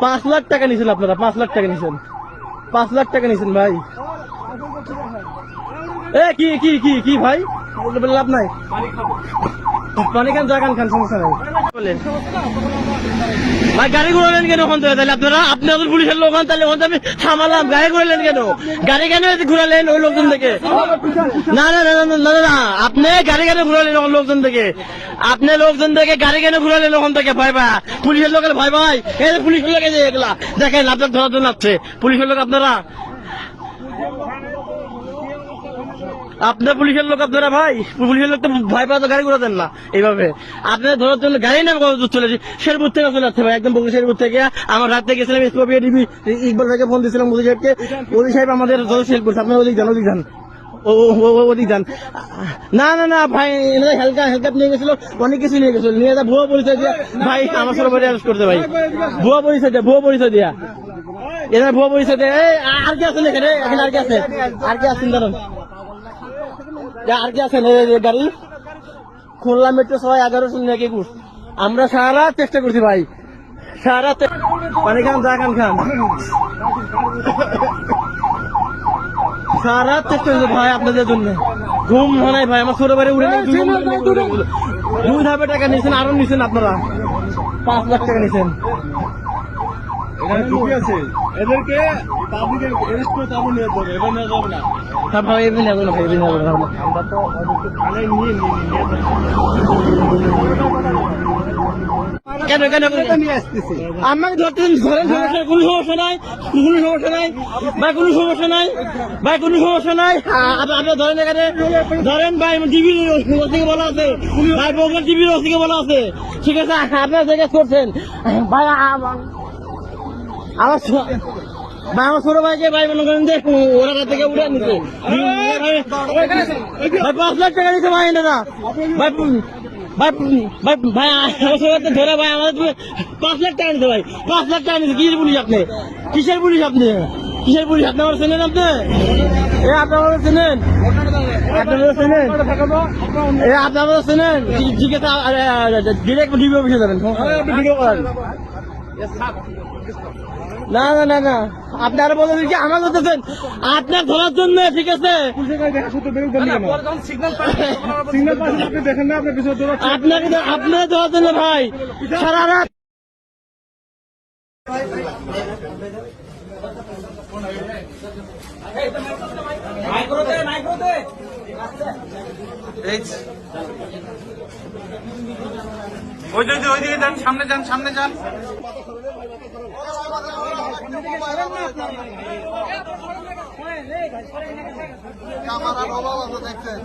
পাঁচ লাখ টাকা নিছেন আপনারা, পাঁচ লাখ টাকা নিছেন। পাঁচ লাখ টাকা নিছেন ভাই। এ, কি কি কি কি ভাই? লাভ নাই। আপনাদের পুলিশের লোক লোকজন আপনি গাড়ি কেন ঘুরালেন ওখান লোকজন থেকে? আপনি লোকজন থেকে গাড়ি কেন ঘুরালেন ওখান থেকে? ভাই ভাই, পুলিশের লোকের ভাই ভাই, এই পুলিশের লোক দেখেন, আপনার ধরার জন্য পুলিশের লোক আপনারা আপনার পুলিশের লোক আপনারা ভাই? পুলিশের লোক তো ভয় পাওয়া তো গাড়ি ঘোরা দেন না, এইভাবে। আপনারা ধরার জন্য গাড়ি না কত দূর চলেছি শেরপুর থেকে চলে যাচ্ছে ভাই একদম শেরপুর থেকে। আমার রাতে গেছিলাম স্কোপিয়া ইকবাল ভাইকে ফোন দিয়েছিলাম মোদি সাহেবকে। মোদি সাহেব আমাদের করছে আপনারা ওদিক যান ওদিক যান। না না না, ভাই, এনারা হালকা নিয়ে গেছিল, অনেক কিছু নিয়ে গেছিল। নিয়ে ভুয়া পরিচয় দিয়া। ভাই, আমার অ্যারেস্ট করতে ভাই। ভুয়া পরিচয় দিয়া, ভুয়া পরিচয় দিয়া। এনার ভুয়া পরিচয় দিয়া। আর কি আছেন আর কি আছে? আর কি যা আর কি এই গাড়ি খুলনা মেট্রো সবাই এগারো শূন্য এক একুশ আমরা সারা চেষ্টা করছি ভাই। সারা পানি খান, চা খান খান। সারা চেষ্টা করছি ভাই আপনাদের জন্য। ঘুম হয় ভাই, আমার ছোট বাড়ি উড়ে দুই ধাপে টাকা নিয়েছেন, আরও নিয়েছেন আপনারা। পাঁচ লাখ টাকা নিয়েছেন। ঢুকে আছে। এদেরকে পাবলিকের এরেস্ট করে তারপর নিয়ে যাবে এবার নিয়ে যাবে না। ভাই এমনি নেব না ভাই এমনি নেব না। আমরা তো ওদেরকে থানায় নিয়ে নিয়ে নিয়ে কেন কেন কেন? নিয়ে আসতেছি। আমাকে ধরতেন ধরেন সমস্যা কোনো সমস্যা নাই কোনো সমস্যা নাই ভাই কোনো সমস্যা নাই ভাই কোনো সমস্যা নাই। আ- আপ- আপনি ধরেন এখানে ধরেন ভাই টিভির ওদিকে বলা আছে। ভাই টিভির বলা আছে। ঠিক আছে আপনার জায়গায় করছেন ভাই আমার ভাই আমার ছোট ভাইকে ভাই মনে করেন যে, ওরা থেকে ভাই, পাঁচ লাখ টাকা দিতে ভাই না ভাই ভাই ভাই আমার পাঁচ লাখ ভাই, পাঁচ লাখ কিসের পুলিশ আপনি? কিসের পুলিশ আপনি? কিসের আপনি আমার এ, আপনি আমার চেনেন? এ ডিরেক্ট ডিবি অফিসে যাবেন। না না না না। আপনি আরও বলেন কি আমার বলতেছেন আপনার ধরার জন্য ঠিক আছে? আপনাকে আপনার ধরার জন্য ভাই। সারা রাত ওই যে ওইদিকে যান সামনে যান সামনে যান। ক্যামেরার অভাব আছে দেখছেন